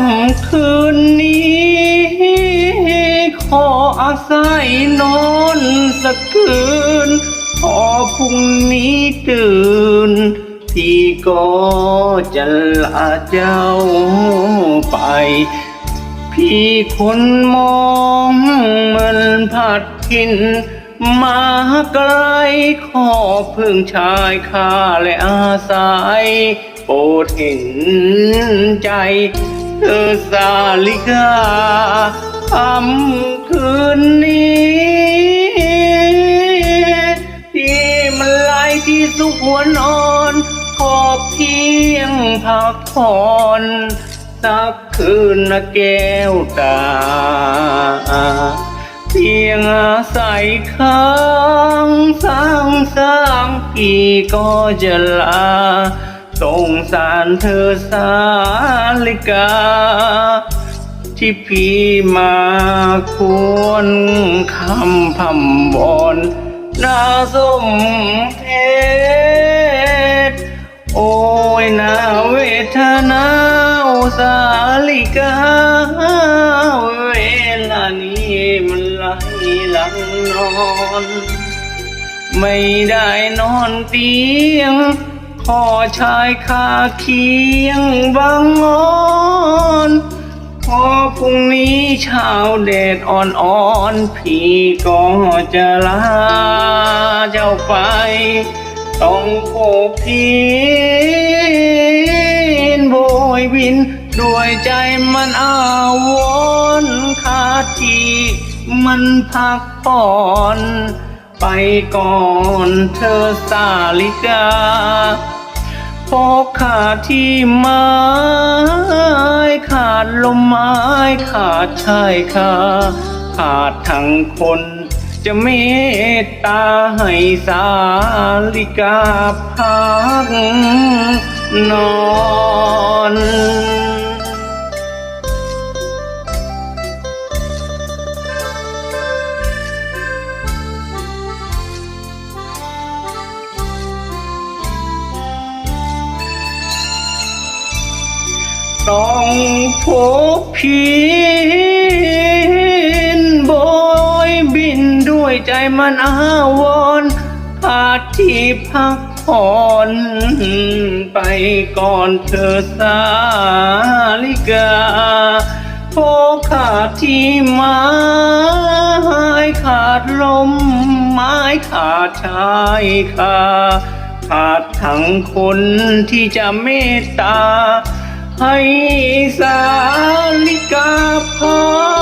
ำคืนนี้ ขออาศัยนอนสักคืน พอพรุ่งนี้ตื่น พี่ก็จะลาเจ้าไป พี่คนมองเหมือนผัดกินมาไกลขอพึ่งชายข้าและอาศัย โปรดเห็นใจเธอสาลิกาคำคืนนี้ ที่มันไล่ที่สุขหัวนอน ขอบเพียงพักผ่อนสักคืนนะแก้วตา เพียงอาศัยค้างสร้างสร้างกี่ก็จะลา สงสารเธอสาลิกา ที่พี่มาควรคำพำบอนนาสมเพชโอ้ยนาเวทนาสาลิกา เวลานี้มันไหลหลังนอน ไม่ได้นอนเตียง ขอชายคาเคียงบางงอนพอพรุ่งนี้เช้าแดดอ่อนๆพี่ก็จะลาเจ้าไป ต้องโผพีนโบยบิน ด้วยใจมันอาวรณ์ขาดที่มันพักผ่อน ไปก่อนเธอสาลิกาพอขาดที่ไม้ขาดลมไม้ขาดชายคาขาดทั้งคน จะเมตตาให้สาลิกาพักนอน ต้องพบพินโบยบินด้วยใจมันอาวรณ์ขาดที่พักผ่อนไปก่อนเธอสาลิกาพขาดที่ไม้ขาดลมไม้ขาดชายคาขาดทั้งคนที่จะเมตตา ให้สาลิกาพัง